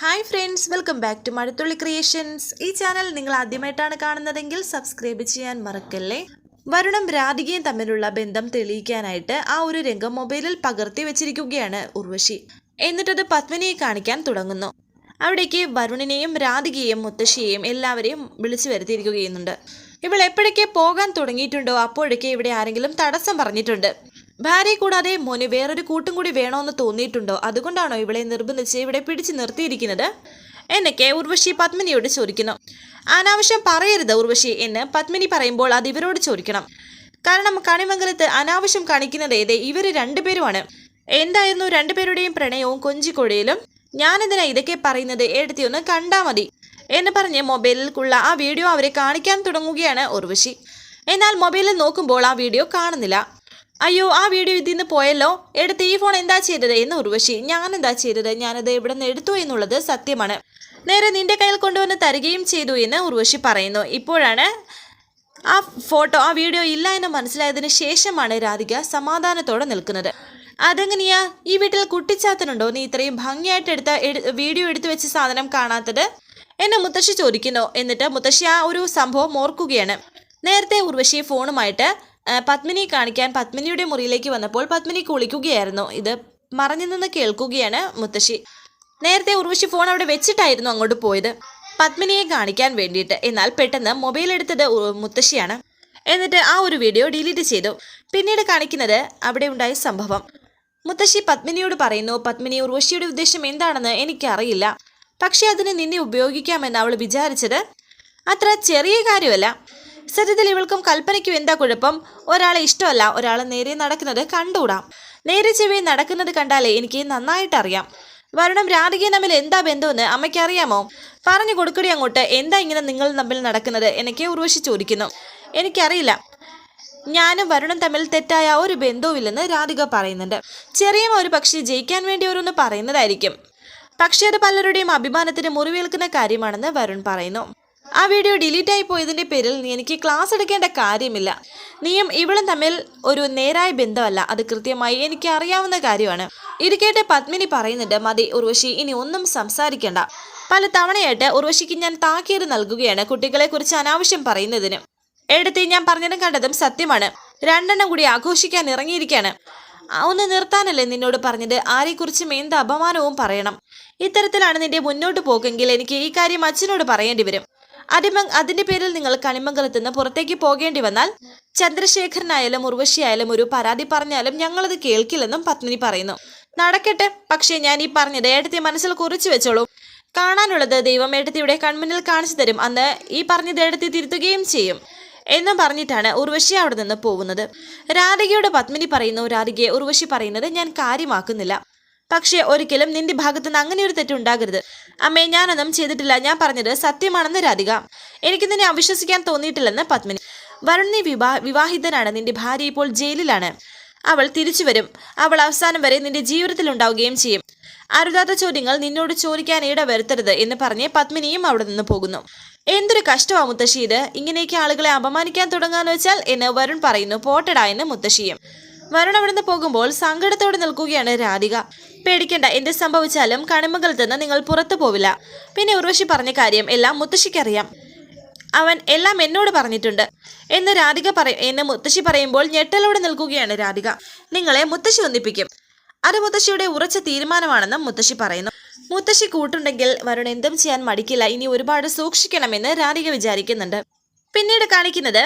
Hi friends welcome back to Mazhathulli creations ഈ channel നിങ്ങൾ ആദ്യമായിട്ടാണ് കാണുന്നതെങ്കിൽ സബ്സ്ക്രൈബ് ചെയ്യാൻ മറക്കല്ലേ? വരുണും രാധികയും തമ്മിലുള്ള ബന്ധം തെളിയിക്കാനായിട്ട് ആ ഒരു രംഗം മൊബൈലിൽ പകർത്തി വെച്ചിരിക്കുകയാണ് ഉർവശി. എന്നിട്ടത് പത്മിനിയെ കാണിക്കാൻ തുടങ്ങുന്നു. അവിടേക്ക് വരുണിനെയും രാധികയെയും മുത്തശ്ശിയെയും എല്ലാവരെയും വിളിച്ചു വരുത്തിയിരിക്കുകയുന്നുണ്ട് ഇവൾ എപ്പോഴൊക്കെ പോകാൻ തുടങ്ങിയിട്ടുണ്ടോ അപ്പോഴൊക്കെ ഇവിടെ ആരെങ്കിലും തടസ്സം പറഞ്ഞിട്ടുണ്ട്. ഭാര്യയെ കൂടാതെ മോന് വേറൊരു കൂട്ടും കൂടി വേണമെന്ന് തോന്നിയിട്ടുണ്ടോ? അതുകൊണ്ടാണോ ഇവളെ നിർബന്ധിച്ച് ഇവിടെ പിടിച്ചു നിർത്തിയിരിക്കുന്നത്? എന്നൊക്കെ ഉർവശി പത്മിനിയോട് ചോദിക്കുന്നു. അനാവശ്യം പറയരുത് ഉർവശി എന്ന് പത്മിനി പറയുമ്പോൾ അത് ഇവരോട് ചോദിക്കണം. കാരണം കണിമംഗലത്ത് അനാവശ്യം കാണിക്കുന്നത് ഏതേ ഇവർ രണ്ടുപേരുമാണ്. എന്തായിരുന്നു രണ്ടുപേരുടെയും പ്രണയവും കൊഞ്ചിക്കൊടിയിലും? ഞാനെന്തിനാ ഇതൊക്കെ പറയുന്നത്? എടുത്തി ഒന്ന് കണ്ടാ മതി. എന്ന് പറഞ്ഞ് മൊബൈലിൽക്കുള്ള ആ വീഡിയോ അവരെ കാണിക്കാൻ തുടങ്ങുകയാണ് ഉർവശി. എന്നാൽ മൊബൈലിൽ നോക്കുമ്പോൾ ആ വീഡിയോ കാണുന്നില്ല. അയ്യോ ആ വീഡിയോ ഇതിൽ നിന്ന് പോയല്ലോ. എടുത്ത് ഈ ഫോൺ എന്താ ചെയ്തത് എന്ന് ഉർവശി ഞാൻ എന്താ ചെയ്തത്? ഞാനത് ഇവിടെ നിന്ന് എടുത്തു എന്നുള്ളത് സത്യമാണ്. നേരെ നിന്റെ കയ്യിൽ കൊണ്ടുവന്ന് തരികയും ചെയ്തു എന്ന് ഉർവശി പറയുന്നു. ഇപ്പോഴാണ് ആ ഫോട്ടോ ആ വീഡിയോ ഇല്ല എന്ന് മനസ്സിലായതിനു ശേഷമാണ് രാധിക സമാധാനത്തോടെ നിൽക്കുന്നത്. അതെങ്ങനെയാ? ഈ വീട്ടിൽ കുട്ടിച്ചാത്തനുണ്ടോ? നീ ഇത്രയും ഭംഗിയായിട്ട് എടുത്ത വീഡിയോ എടുത്തു വെച്ച സാധനം കാണാത്തത്? എന്നെ മുത്തശ്ശി ചോദിക്കുന്നു. എന്നിട്ട് മുത്തശ്ശി ആ ഒരു സംഭവം ഓർക്കുകയാണ്. നേരത്തെ ഉർവശി ഫോണുമായിട്ട് ആ, പത്മിനിയെ കാണിക്കാൻ പത്മിനിയുടെ മുറിയിലേക്ക് വന്നപ്പോൾ പത്മിനി കുളിക്കുകയായിരുന്നു. ഇത് മറഞ്ഞു നിന്ന് കേൾക്കുകയാണ് മുത്തശ്ശി. നേരത്തെ ഉർവശി ഫോൺ അവിടെ വെച്ചിട്ടായിരുന്നു അങ്ങോട്ട് പോയത്. പത്മിനിയെ കാണിക്കാൻ വേണ്ടിയിട്ട്. എന്നാൽ പെട്ടെന്ന് മൊബൈൽ എടുത്തത് മുത്തശ്ശിയാണ്. എന്നിട്ട് ആ ഒരു വീഡിയോ ഡിലീറ്റ് ചെയ്തു. പിന്നീട് കാണിക്കുന്നത് അവിടെ ഉണ്ടായ സംഭവം. മുത്തശ്ശി പത്മിനിയോട് പറയുന്നു പത്മിനി ഉർവശിയുടെ ഉദ്ദേശം എന്താണെന്ന് എനിക്കറിയില്ല. പക്ഷേ അതിന് നിന്നെ ഉപയോഗിക്കാമെന്ന് അവൾ വിചാരിച്ചത് അത്ര ചെറിയ കാര്യമല്ല. സത്യത്തിൽ ഇവൾക്കും കൽപ്പനയ്ക്കും എന്താ കുഴപ്പം? ഒരാളെ ഇഷ്ടമല്ല ഒരാൾ നേരെ നടക്കുന്നത് കണ്ടുകൂടാം. നേരെ ചെവി നടക്കുന്നത് കണ്ടാലേ എനിക്ക് നന്നായിട്ട് അറിയാം. വരണം രാധികയും തമ്മിൽ എന്താ ബന്ധമെന്ന് അമ്മയ്ക്ക് അറിയാമോ പറഞ്ഞു കൊടുക്കടി അങ്ങോട്ട് എന്താ ഇങ്ങനെ നിങ്ങൾ തമ്മിൽ നടക്കുന്നത് എനിക്ക് ഉർവശി ചോദിക്കുന്നു. എനിക്കറിയില്ല. ഞാനും വരുണും തമ്മിൽ തെറ്റായ ഒരു ബന്ധവുമില്ലെന്ന് രാധിക പറയുന്നുണ്ട്. ചെറിയ ഒരു പക്ഷി ജയിക്കാൻ വേണ്ടി ഓരോന്ന് പറയുന്നതായിരിക്കും. പക്ഷേ അത് പലരുടെയും അഭിമാനത്തിന് മുറിവേൽക്കുന്ന കാര്യമാണെന്ന് വരുൺ പറയുന്നു. ആ വീഡിയോ ഡിലീറ്റ് ആയി പോയതിന്റെ പേരിൽ നീ എനിക്ക് ക്ലാസ് എടുക്കേണ്ട കാര്യമില്ല. നീയും ഇവളും തമ്മിൽ ഒരു നേരായ ബന്ധമല്ല. അത് കൃത്യമായി എനിക്ക് അറിയാവുന്ന കാര്യമാണ്. ഇത് കേട്ട് പത്മിനി പറയുന്നുണ്ട് മതി ഉർവശി ഇനി ഒന്നും സംസാരിക്കേണ്ട. പല തവണയായിട്ട് ഉർവശിക്ക് ഞാൻ താക്കീത് നൽകുകയാണ് കുട്ടികളെ കുറിച്ച് അനാവശ്യം പറയുന്നതിന്. എടുത്തി ഞാൻ പറഞ്ഞതും കണ്ടതും സത്യമാണ്. രണ്ടെണ്ണം കൂടി ആഘോഷിക്കാൻ ഇറങ്ങിയിരിക്കുകയാണ് ഒന്ന് നിർത്താനല്ലേ നിന്നോട് പറഞ്ഞത്? ആരെക്കുറിച്ചും എന്ത് അപമാനവും പറയണം. ഇത്തരത്തിലാണ് നിന്റെ മുന്നോട്ട് പോക്കെങ്കിൽ എനിക്ക് ഈ കാര്യം അച്ഛനോട് പറയേണ്ടി വരും. അതിമ അതിന്റെ പേരിൽ നിങ്ങൾ കണിമംഗലത്ത് നിന്ന് പുറത്തേക്ക് പോകേണ്ടി വന്നാൽ ചന്ദ്രശേഖരനായാലും ഉർവശിയായാലും ഒരു പരാതി പറഞ്ഞാലും ഞങ്ങളത് കേൾക്കില്ലെന്നും പത്മിനി പറയുന്നു. നടക്കട്ടെ പക്ഷേ ഞാൻ ഈ പറഞ്ഞത് ഏട്ടത്തെ മനസ്സിൽ കുറിച്ചു വെച്ചോളൂ. കാണാനുള്ളത് ദൈവം ഏട്ടത്തിയുടെ കൺമുന്നിൽ കാണിച്ചു തരും. അന്ന് ഈ പറഞ്ഞത് ഏട്ടത്തി തിരുത്തുകയും ചെയ്യും എന്നും പറഞ്ഞിട്ടാണ് ഉർവശി അവിടെ നിന്ന് പോകുന്നത് രാധികയോട് പത്മിനി പറയുന്നു രാധികയെ ഉർവശി പറയുന്നത് ഞാൻ കാര്യമാക്കുന്നില്ല. പക്ഷേ ഒരിക്കലും നിന്റെ ഭാഗത്തുനിന്ന് അങ്ങനെ ഒരു തെറ്റുണ്ടാകരുത് അമ്മേ ഞാനൊന്നും ചെയ്തിട്ടില്ല. ഞാൻ പറഞ്ഞത് സത്യമാണെന്ന് രാധിക. എനിക്ക് നിന്നെ അവിശ്വസിക്കാൻ തോന്നിയിട്ടില്ലെന്ന് പത്മിനി. വരുൺ നീ വിവാ വിവാഹിതനാണ്. നിന്റെ ഭാര്യ ഇപ്പോൾ ജയിലിലാണ്. അവൾ തിരിച്ചു വരും. അവൾ അവസാനം വരെ നിന്റെ ജീവിതത്തിൽ ഉണ്ടാവുകയും ചെയ്യും. അരുതാത്ത ചോദ്യങ്ങൾ നിന്നോട് ചോദിക്കാൻ ഇട വരുത്തരുത് എന്ന് പറഞ്ഞ് പത്മിനിയും അവിടെ നിന്ന് പോകുന്നു. എന്തൊരു കഷ്ടമാ മുത്തശ്ശി ഇത്. ഇങ്ങനെയൊക്കെ ആളുകളെ അപമാനിക്കാൻ തുടങ്ങാന്ന് വെച്ചാൽ എന്ന് വരുൺ പറയുന്നു. പോട്ടടാ എന്ന് മുത്തശ്ശിയും. വരുൺ അവിടുന്ന് പോകുമ്പോൾ സങ്കടത്തോടെ നിൽക്കുകയാണ് രാധിക. പേടിക്കണ്ട എന്ത് സംഭവിച്ചാലും കണിമകളിൽ നിന്ന് നിങ്ങൾ പുറത്തു പോവില്ല. പിന്നെ ഉർവശി പറഞ്ഞ കാര്യം എല്ലാം മുത്തശ്ശിക്കറിയാം അവൻ എല്ലാം എന്നോട് പറഞ്ഞിട്ടുണ്ട്. എന്ന് രാധിക പറയും എന്ന് മുത്തശ്ശി പറയുമ്പോൾ ഞെട്ടലോടെ നിൽക്കുകയാണ് രാധിക. നിങ്ങളെ മുത്തശ്ശി ഒന്നിപ്പിക്കും അത് മുത്തശ്ശിയുടെ ഉറച്ച തീരുമാനമാണെന്ന് മുത്തശ്ശി പറയുന്നു. മുത്തശ്ശി കൂട്ടുണ്ടെങ്കിൽ വരുൺ എന്തും ചെയ്യാൻ മടിക്കില്ല. ഇനി ഒരുപാട് സൂക്ഷിക്കണമെന്ന് രാധിക വിചാരിക്കുന്നുണ്ട്. പിന്നീട് കാണിക്കുന്നത്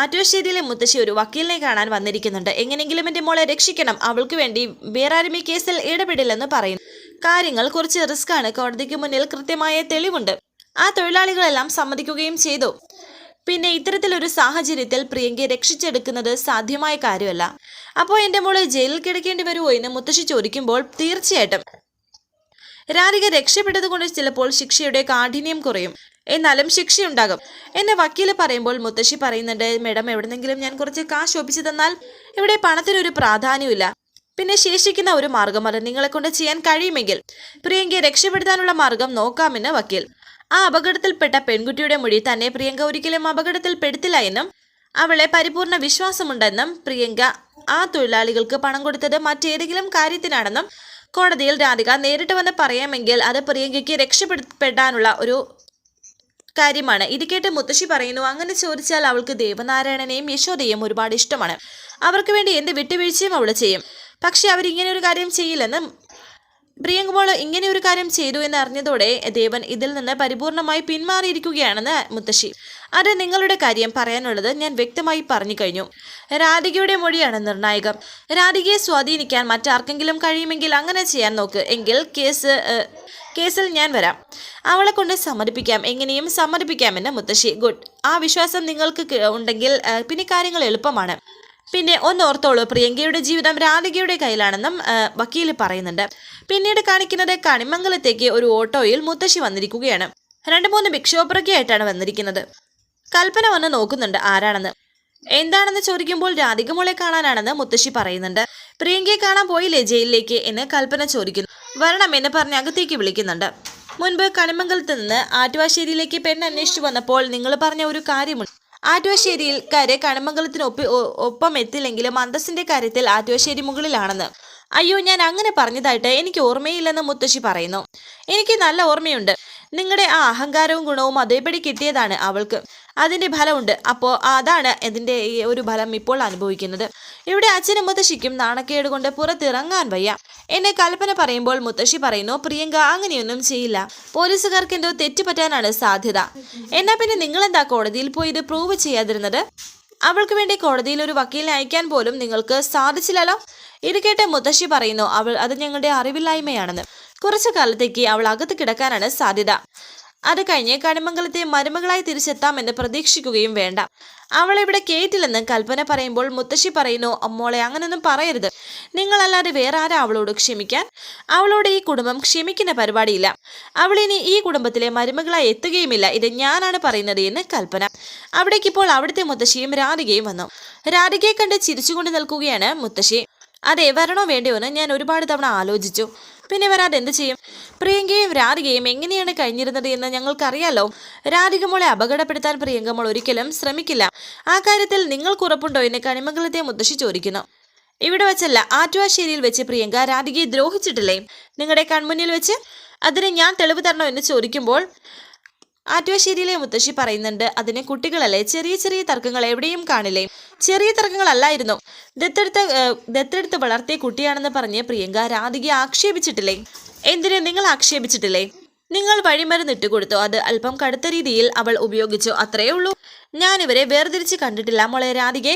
ആറ്റുവശ്ശേരിയിലെ മുത്തശ്ശി ഒരു വക്കീലിനെ കാണാൻ വന്നിരിക്കുന്നുണ്ട്. എങ്ങനെയെങ്കിലും എന്റെ മോളെ രക്ഷിക്കണം. അവൾക്ക് വേണ്ടി വേറെ ആരും ഈ കേസിൽ ഇടപെടില്ലെന്ന് പറയുന്നു. കാര്യങ്ങൾ കുറച്ച് റിസ്ക്കാണ്. കോടതിക്ക് മുന്നിൽ കൃത്യമായ തെളിവുണ്ട്. ആ തൊഴിലാളികളെല്ലാം സമ്മതിക്കുകയും ചെയ്തു. പിന്നെ ഇത്തരത്തിലൊരു സാഹചര്യത്തിൽ പ്രിയങ്കയെ രക്ഷിച്ചെടുക്കുന്നത് സാധ്യമായ കാര്യമല്ല. അപ്പോൾ എന്റെ മോളെ ജയിലിൽ കിടക്കേണ്ടി വരുമോ എന്ന് മുത്തശ്ശി ചോദിക്കുമ്പോൾ തീർച്ചയായിട്ടും. രാധിക രക്ഷപ്പെട്ടതുകൊണ്ട് ചിലപ്പോൾ ശിക്ഷയുടെ കാഠിന്യം കുറയും. എന്നാലും ശിക്ഷയുണ്ടാകും. എന്നെ വക്കീൽ പറയുമ്പോൾ മുത്തശ്ശി പറയുന്നുണ്ട് മേഡം എവിടെന്നെങ്കിലും ഞാൻ കുറച്ച് കാശ് ഒപ്പിച്ചു തന്നാൽ ഇവിടെ പണത്തിനൊരു പ്രാധാന്യമില്ല പിന്നെ ശേഷിക്കുന്ന ഒരു മാർഗമല്ല നിങ്ങളെ കൊണ്ട് ചെയ്യാൻ കഴിയുമെങ്കിൽ. പ്രിയങ്കയെ രക്ഷപ്പെടുത്താനുള്ള മാർഗം നോക്കാമെന്ന് വക്കീൽ. ആ അപകടത്തിൽപ്പെട്ട പെൺകുട്ടിയുടെ മൊഴി തന്നെ പ്രിയങ്ക ഒരിക്കലും അപകടത്തിൽപ്പെടുത്തില്ല എന്നും അവളെ പരിപൂർണ വിശ്വാസമുണ്ടെന്നും പ്രിയങ്ക ആ തൊഴിലാളികൾക്ക് പണം കൊടുത്തത് മറ്റേതെങ്കിലും കാര്യത്തിനാണെന്നും കോടതിയിൽ രാധിക നേരിട്ട് വന്ന് പറയാമെങ്കിൽ അത് പ്രിയങ്കയ്ക്ക് രക്ഷപ്പെടുത്താനുള്ള ഒരു കാര്യമാണ്. ഇത് കേട്ട് മുത്തശ്ശി പറയുന്നു അങ്ങനെ ചോദിച്ചാൽ അവൾക്ക് ദേവനാരായണനെയും യശോദയും ഒരുപാട് ഇഷ്ടമാണ്. അവർക്ക് വേണ്ടി എന്ത് വിട്ടുവീഴ്ചയും അവൾ ചെയ്യും. പക്ഷെ അവരിങ്ങനെ ഒരു കാര്യം ചെയ്യില്ലെന്ന് പ്രിയങ്കുമോൾ ഇങ്ങനെ ഒരു കാര്യം ചെയ്തു എന്ന് അറിഞ്ഞതോടെ ദേവൻ ഇതിൽ നിന്ന് പരിപൂർണമായി പിന്മാറിയിരിക്കുകയാണെന്ന് മുത്തശ്ശി അത് നിങ്ങളുടെ കാര്യം പറയാനുള്ളത് ഞാൻ വ്യക്തമായി പറഞ്ഞു കഴിഞ്ഞു. രാധികയുടെ മൊഴിയാണ് നിർണായകം. രാധികയെ സ്വാധീനിക്കാൻ മറ്റാർക്കെങ്കിലും കഴിയുമെങ്കിൽ അങ്ങനെ ചെയ്യാൻ നോക്ക്. എങ്കിൽ കേസ് കേസിൽ ഞാൻ വരാം. അവളെ കൊണ്ട് സമ്മതിപ്പിക്കാം. എങ്ങനെയും സമ്മതിപ്പിക്കാമെന്ന് മുത്തശ്ശി. ഗുഡ്. ആ വിശ്വാസം നിങ്ങൾക്ക് ഉണ്ടെങ്കിൽ പിന്നെ കാര്യങ്ങൾ എളുപ്പമാണ്. പിന്നെ ഒന്ന് ഓർത്തോളൂ പ്രിയങ്കയുടെ ജീവിതം രാധികയുടെ കയ്യിലാണെന്നും വക്കീൽ പറയുന്നുണ്ട്. പിന്നീട് കാണിക്കുന്നത് കണിമംഗലത്തേക്ക് ഒരു ഓട്ടോയിൽ മുത്തശ്ശി വന്നിരിക്കുകയാണ്. രണ്ട് മൂന്ന് ഭിക്ഷോപ്രക്കായിട്ടാണ് വന്നിരിക്കുന്നത്. കൽപ്പന വന്ന് നോക്കുന്നുണ്ട് ആരാണെന്ന്. എന്താണെന്ന് ചോദിക്കുമ്പോൾ രാധിക മോളെ കാണാനാണെന്ന് മുത്തശ്ശി പറയുന്നുണ്ട്. പ്രിയങ്കയെ കാണാൻ പോയില്ലേ ജയിലിലേക്ക് എന്ന് കൽപ്പന ചോദിക്കുന്നു. വരണം എന്ന് പറഞ്ഞ് അകത്തേക്ക് വിളിക്കുന്നുണ്ട്. മുൻപ് കണിമംഗലത്ത് നിന്ന് ആറ്റുവാശ്ശേരിയിലേക്ക് പെണ്ണ് അന്വേഷിച്ചു വന്നപ്പോൾ നിങ്ങൾ പറഞ്ഞ ഒരു കാര്യമുണ്ട്. ആറ്റുവാശ്ശേരിയിൽക്കാരെ കണിമംഗലത്തിന് ഒപ്പി ഒപ്പം എത്തില്ലെങ്കിലും അന്തസ്സിന്റെ കാര്യത്തിൽ ആറ്റുവാശ്ശേരി മുകളിലാണെന്ന്. അയ്യോ ഞാൻ അങ്ങനെ പറഞ്ഞതായിട്ട് എനിക്ക് ഓർമ്മയില്ലെന്ന് മുത്തശ്ശി പറയുന്നു. എനിക്ക് നല്ല ഓർമ്മയുണ്ട്. നിങ്ങളുടെ ആ അഹങ്കാരവും ഗുണവും അതേപടി കിട്ടിയതാണ് അവൾക്ക്. അതിന്റെ ഫലമുണ്ട്. അപ്പോൾ അതാണ് ഇതിന്റെ ഈ ഒരു ഫലം ഇപ്പോൾ അനുഭവിക്കുന്നത്. ഇവിടെ അച്ഛനും മുത്തശ്ശിക്കും നാണക്കേട് കൊണ്ട് പുറത്തിറങ്ങാൻ വയ്യ. എന്നെ കൽപ്പന പറയുമ്പോൾ മുത്തശ്ശി പറയുന്നു പ്രിയങ്ക അങ്ങനെയൊന്നും ചെയ്യില്ല. പോലീസുകാർക്ക് എന്തോ തെറ്റുപറ്റാനാണ് സാധ്യത. എന്നാ പിന്നെ നിങ്ങളെന്താ കോടതിയിൽ പോയി ഇത് പ്രൂവ് ചെയ്യാതിരുന്നത്? അവൾക്ക് വേണ്ടി കോടതിയിൽ ഒരു വക്കീലിനെ അയക്കാൻ പോലും നിങ്ങൾക്ക് സാധിച്ചില്ലല്ലോ? ഇത് കേട്ട് മുത്തശ്ശി പറയുന്നു അവൾ അത് ഞങ്ങളുടെ അറിവില്ലായ്മയാണെന്ന്. കുറച്ചു കാലത്തേക്ക് അവൾ അകത്ത് കിടക്കാനാണ് സാധ്യത. അത് കഴിഞ്ഞ് കണിമംഗലത്തെ മരുമകളായി തിരിച്ചെത്താമെന്ന് പ്രതീക്ഷിക്കുകയും വേണ്ട. അവളെ ഇവിടെ കേട്ടില്ലെന്ന് കൽപ്പന പറയുമ്പോൾ മുത്തശ്ശി പറയുന്നു അമ്മോളെ അങ്ങനൊന്നും പറയരുത്. നിങ്ങളല്ലാതെ വേറെ ആരാ അവളോട് ക്ഷമിക്കാൻ? അവളോട് ഈ കുടുംബം ക്ഷമിക്കുന്ന പരിപാടിയില്ല. അവളിനി ഈ കുടുംബത്തിലെ മരുമകളായി എത്തുകയുമില്ല. ഇത് ഞാനാണ് പറയുന്നത് എന്ന് കൽപ്പന. അവിടേക്കിപ്പോൾ അവിടുത്തെ മുത്തശ്ശിയും രാധികയും വന്നു. രാധികയെ കണ്ട് ചിരിച്ചുകൊണ്ട് നിൽക്കുകയാണ് മുത്തശ്ശി. അതെ വരണോ വേണ്ടിയോ എന്ന് ഞാൻ ഒരുപാട് തവണ ആലോചിച്ചു. പിന്നെ വരാതെ എന്ത് ചെയ്യും? പ്രിയങ്കയും രാധികയും എങ്ങനെയാണ് കഴിഞ്ഞിരുന്നത് എന്ന് ഞങ്ങൾക്കറിയാലോ. രാധികമോളെ അപകടപ്പെടുത്താൻ പ്രിയങ്കമോൾ ഒരിക്കലും ശ്രമിക്കില്ല. ആ കാര്യത്തിൽ നിങ്ങൾക്ക് ഉറപ്പുണ്ടോ എന്ന് കണിമംഗലത്തെ മുത്തശ്ശി ചോദിക്കുന്നു. ഇവിടെ വെച്ചല്ല ആറ്റുവാശ്ശേരിയിൽ വെച്ച് പ്രിയങ്ക രാധികയെ ദ്രോഹിച്ചിട്ടില്ലേ? നിങ്ങളുടെ കൺമുന്നിൽ വെച്ച്? അതിന് ഞാൻ തെളിവ് തരണോ എന്ന് ചോദിക്കുമ്പോൾ ആറ്റുവാശ്ശേരിയിലെ മുത്തശ്ശി പറയുന്നുണ്ട് അതിന് കുട്ടികളല്ലേ? ചെറിയ ചെറിയ തർക്കങ്ങൾ എവിടെയും കാണില്ലേ? ചെറിയ തർക്കങ്ങളല്ലായിരുന്നു. ദത്തെടുത്ത ദത്തെടുത്ത് വളർത്തിയ കുട്ടിയാണെന്ന് പറഞ്ഞ് പ്രിയങ്ക രാധികയെ ആക്ഷേപിച്ചിട്ടില്ലേ? എന്തിനു നിങ്ങൾ ആക്ഷേപിച്ചിട്ടില്ലേ? നിങ്ങൾ വഴിമരുന്ന് ഇട്ടുകൊടുത്തു. അത് അല്പം കടുത്ത രീതിയിൽ അവൾ ഉപയോഗിച്ചു. അത്രയേ ഉള്ളൂ. ഞാനിവരെ വേർതിരിച്ച് കണ്ടിട്ടില്ല. മോളെ രാധികെ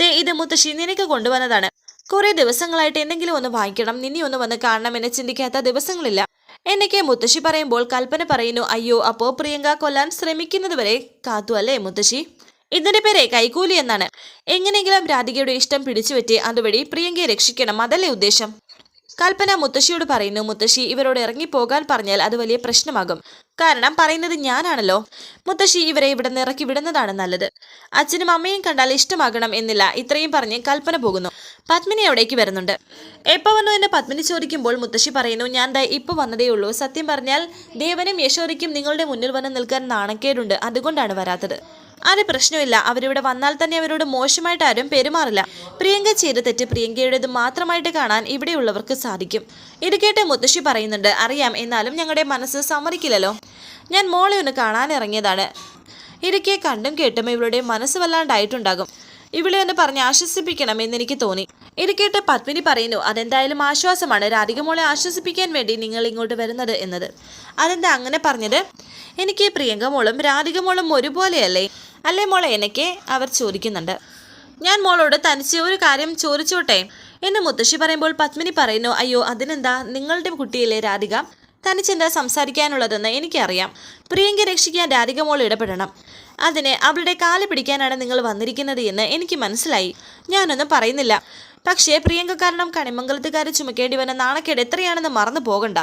ദേ ഇത് മുത്തശ്ശി നിനക്ക് കൊണ്ടുവന്നതാണ്. കുറെ ദിവസങ്ങളായിട്ട് എന്തെങ്കിലും ഒന്ന് വാങ്ങിക്കണം. നിന്നെ ഒന്ന് വന്ന് കാണണം എന്നെ ചിന്തിക്കാത്ത ദിവസങ്ങളില്ല. എന്നൊക്കെ മുത്തശ്ശി പറയുമ്പോൾ കൽപ്പന പറയുന്നു അയ്യോ അപ്പോ പ്രിയങ്ക കൊല്ലാൻ ശ്രമിക്കുന്നതുവരെ കാത്തു അല്ലേ മുത്തശ്ശി? ഇതിന്റെ പേരെ കൈക്കൂലി എന്നാണ്. എങ്ങനെയെങ്കിലും രാധികയുടെ ഇഷ്ടം പിടിച്ചുപറ്റി അതുവഴി പ്രിയങ്കയെ രക്ഷിക്കണം. അതല്ലേ ഉദ്ദേശം? കൽപ്പന മുത്തശ്ശിയോട് പറയുന്നു മുത്തശ്ശി ഇവരോട് ഇറങ്ങിപ്പോകാൻ പറഞ്ഞാൽ അത് വലിയ പ്രശ്നമാകും. കാരണം പറയുന്നത് ഞാനാണല്ലോ. മുത്തശ്ശി ഇവരെ ഇവിടെ ഇറക്കി വിടുന്നതാണ് നല്ലത്. അച്ഛനും അമ്മയും കണ്ടാൽ ഇഷ്ടമാകണം എന്നില്ല. ഇത്രയും പറഞ്ഞ് കൽപ്പന പോകുന്നു. പത്മിനി അവിടേക്ക് വരുന്നുണ്ട്. എപ്പോ വന്നു എന്ന് പത്മിനി ചോദിക്കുമ്പോൾ മുത്തശ്ശി പറയുന്നു ഞാൻ ദാ ഇപ്പൊ വന്നതേ ഉള്ളൂ. സത്യം പറഞ്ഞാൽ ദേവനും യശോദയ്ക്കും നിങ്ങളുടെ മുന്നിൽ വന്ന് നിൽക്കാൻ നാണക്കേടുണ്ട്. അതുകൊണ്ടാണ് വരാത്തത്. അത് പ്രശ്നമില്ല. അവരിവിടെ വന്നാൽ തന്നെ അവരോട് മോശമായിട്ട് ആരും പെരുമാറില്ല. പ്രിയങ്ക ചെയ്ത തെറ്റ് പ്രിയങ്കയുടേത് മാത്രമായിട്ട് കാണാൻ ഇവിടെയുള്ളവർക്ക് സാധിക്കും. ഇത് കേട്ട് മുത്തശ്ശി പറയുന്നുണ്ട് അറിയാം എന്നാലും ഞങ്ങളുടെ മനസ്സ് സമ്മതിക്കില്ലല്ലോ. ഞാൻ മോളെ ഒന്ന് കാണാനിറങ്ങിയതാണ്. ഇതൊക്കെ കണ്ടും കേട്ടും ഇവളുടെ മനസ്സ് വല്ലാണ്ടായിട്ടുണ്ടാകും. ഇവളെ ഒന്ന് പറഞ്ഞ് ആശ്വസിപ്പിക്കണം എന്ന് എനിക്ക് തോന്നി. ഇത് കേട്ട് പത്മിനി പറയുന്നു അതെന്തായാലും ആശ്വാസമാണ്. രാധികമോളെ ആശ്വസിപ്പിക്കാൻ വേണ്ടി നിങ്ങൾ ഇങ്ങോട്ട് വരുന്നത് എന്നത്. അതെന്താ അങ്ങനെ പറഞ്ഞത്? എനിക്ക് പ്രിയങ്ക മോളും രാധിക മോളും ഒരുപോലെയല്ലേ? അല്ലേ മോളെ? എനിക്ക് അവർ ചോദിക്കുന്നുണ്ട്. ഞാൻ മോളോട് തനിച്ച് ഒരു കാര്യം ചോദിച്ചോട്ടെ? എന്ന് മുത്തശ്ശി പറയുമ്പോൾ പത്മിനി പറയുന്നു അയ്യോ അതിനെന്താ? നിങ്ങളുടെ കുട്ടിയിലെ രാധിക? തനിച്ചെന്താ സംസാരിക്കാനുള്ളതെന്ന് എനിക്കറിയാം. പ്രിയങ്ക രക്ഷിക്കാൻ രാധിക മോൾ ഇടപെടണം. അതിന് അവളുടെ കാൽ പിടിക്കാനാണ് നിങ്ങൾ വന്നിരിക്കുന്നത് എന്ന് എനിക്ക് മനസ്സിലായി. ഞാനൊന്നും പറയുന്നില്ല. പക്ഷേ പ്രിയങ്ക കാരണം കണിമംഗലത്തുകാരെ ചുമക്കേണ്ടി വന്ന നാണക്കേട് എത്രയാണെന്ന് മറന്നു പോകണ്ട.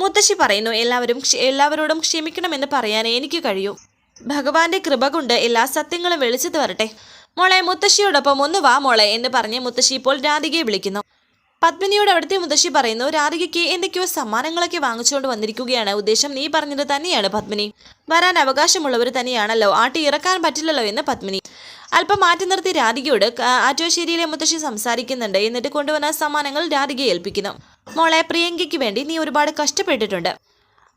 മുത്തശ്ശി പറയുന്നു എല്ലാവരും എല്ലാവരോടും ക്ഷമിക്കണമെന്ന് പറയാനേ എനിക്ക് കഴിയൂ. ഭഗവാന്റെ കൃപ കൊണ്ട് എല്ലാ സത്യങ്ങളും വെളിച്ചത്ത് വരട്ടെ. മോളെ മുത്തശ്ശിയോടൊപ്പം ഒന്ന് വാ മോളെ എന്ന് പറഞ്ഞ് മുത്തശ്ശി ഇപ്പോൾ രാധികയെ വിളിക്കുന്നു. പത്മിനിയോട് അവിടുത്തെ മുത്തശ്ശി പറയുന്നു രാധികയ്ക്ക് എന്തൊക്കെയോ സമ്മാനങ്ങളൊക്കെ വാങ്ങിച്ചുകൊണ്ട് വന്നിരിക്കുകയാണ്. ഉദ്ദേശം നീ പറഞ്ഞത് തന്നെയാണ് പത്മിനി. വരാൻ അവകാശമുള്ളവർ തന്നെയാണല്ലോ. ആട്ടി ഇറക്കാൻ പറ്റില്ലല്ലോ എന്ന് പത്മിനി. അല്പം മാറ്റി നിർത്തി രാധികയോട് ആറ്റോശ്ശേരിയിലെ മുത്തശ്ശി സംസാരിക്കുന്നുണ്ട്. എന്നിട്ട് കൊണ്ടുവന്ന സമ്മാനങ്ങൾ രാധികയെ ഏൽപ്പിക്കുന്നു. മോളെ പ്രിയങ്കയ്ക്ക് വേണ്ടി നീ ഒരുപാട് കഷ്ടപ്പെട്ടിട്ടുണ്ട്.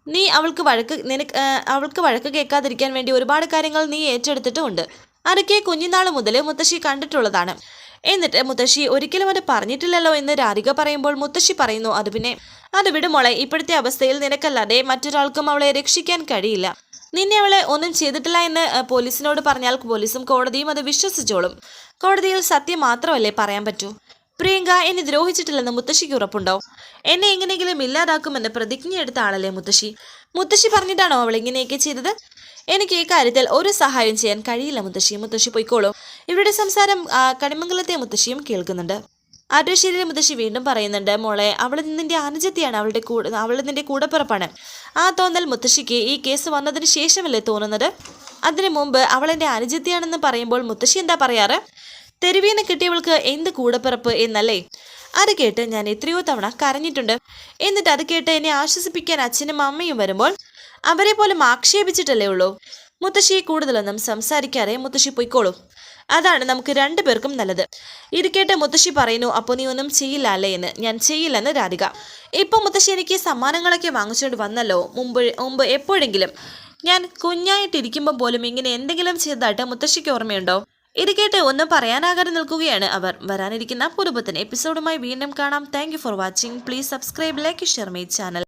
നീ അവൾക്ക് വഴക്ക് നിനക്ക് അവൾക്ക് വഴക്ക് കേൾക്കാതിരിക്കാൻ വേണ്ടി ഒരുപാട് കാര്യങ്ങൾ നീ ഏറ്റെടുത്തിട്ടുമുണ്ട്. അതൊക്കെ കുഞ്ഞുനാൾ മുതൽ മുത്തശ്ശി കണ്ടിട്ടുള്ളതാണ്. എന്നിട്ട് മുത്തശ്ശി ഒരിക്കലും അത് പറഞ്ഞിട്ടില്ലല്ലോ എന്ന് രാധിക പറയുമ്പോൾ മുത്തശ്ശി പറയുന്നു അത് പിന്നെ അത് വിടുമോളെ ഇപ്പോഴത്തെ അവസ്ഥയിൽ നിനക്കല്ലാതെ മറ്റൊരാൾക്കും അവളെ രക്ഷിക്കാൻ കഴിയില്ല. നിന്നെ അവളെ ഒന്നും ചെയ്തിട്ടില്ല എന്ന് പോലീസിനോട് പറഞ്ഞാൽ പോലീസും കോടതിയും അത് വിശ്വസിച്ചോളും. കോടതിയിൽ സത്യം മാത്രമല്ലേ പറയാൻ പറ്റൂ? പ്രിയങ്ക എന്നെ ദ്രോഹിച്ചിട്ടില്ലെന്ന് മുത്തശ്ശിക്ക് ഉറപ്പുണ്ടോ? എന്നെ എങ്ങനെയെങ്കിലും ഇല്ലാതാക്കുമെന്ന് പ്രതിജ്ഞ എടുത്ത ആളല്ലേ മുത്തശ്ശി? മുത്തശ്ശി പറഞ്ഞിട്ടാണോ അവൾ ഇങ്ങനെയൊക്കെ ചെയ്തത്? എനിക്ക് ഈ കാര്യത്തിൽ ഒരു സഹായം ചെയ്യാൻ കഴിയില്ല മുത്തശ്ശി. മുത്തശ്ശി പൊയ്ക്കോളൂ. ഇവരുടെ സംസാരം കണിമംഗലത്തെ മുത്തശ്ശിയും കേൾക്കുന്നുണ്ട്. ആറ്റുശ്ശേരിയിലെ മുത്തശ്ശി വീണ്ടും പറയുന്നുണ്ട് മോളെ അവൾ നിന്റെ അനുജത്തിയാണ്. അവളുടെ കൂടെ അവൾ നിന്റെ കൂടപ്പിറപ്പാണ്. ആ തോന്നൽ മുത്തശ്ശിക്ക് ഈ കേസ് വന്നതിന് ശേഷമല്ലേ തോന്നുന്നത്? അതിനു മുമ്പ് അവൾ എന്റെ അനുജത്തിയാണെന്ന് പറയുമ്പോൾ മുത്തശ്ശി എന്താ പറയാറ്? തെരുവീന്ന് കിട്ടിയവൾക്ക് എന്ത് കൂടപ്പിറപ്പ് എന്നല്ലേ? അത് കേട്ട് ഞാൻ എത്രയോ തവണ കരഞ്ഞിട്ടുണ്ട്. എന്നിട്ട് അത് കേട്ട് എന്നെ ആശ്വസിപ്പിക്കാൻ അച്ഛനും അമ്മയും വരുമ്പോൾ അവരെ പോലും ആക്ഷേപിച്ചിട്ടല്ലേ ഉള്ളൂ. മുത്തശ്ശി കൂടുതലൊന്നും സംസാരിക്കാതെ മുത്തശ്ശി പൊയ്ക്കോളൂ. അതാണ് നമുക്ക് രണ്ടു പേർക്കും നല്ലത്. ഇത് കേട്ട് മുത്തശ്ശി പറയുന്നു അപ്പോൾ നീ ഒന്നും ചെയ്യില്ല അല്ലേ എന്ന്. ഞാൻ ചെയ്യില്ലെന്ന് രാധിക. ഇപ്പൊ മുത്തശ്ശി എനിക്ക് സമ്മാനങ്ങളൊക്കെ വാങ്ങിച്ചുകൊണ്ട് വന്നല്ലോ. മുമ്പ് മുമ്പ് എപ്പോഴെങ്കിലും. ഞാൻ കുഞ്ഞായിട്ടിരിക്കുമ്പോൾ പോലും ഇങ്ങനെ എന്തെങ്കിലും ചെയ്തതായിട്ട് മുത്തശ്ശിക്ക് ഓർമ്മയുണ്ടോ? ഇത് കേട്ട് ഒന്നും പറയാനാകാതെ നിൽക്കുകയാണ് അവർ. വരാനിരിക്കുന്ന പുതുപുത്തൻ എപ്പിസോഡുമായി വീണ്ടും കാണാം. Thank for watching please subscribe like share my channel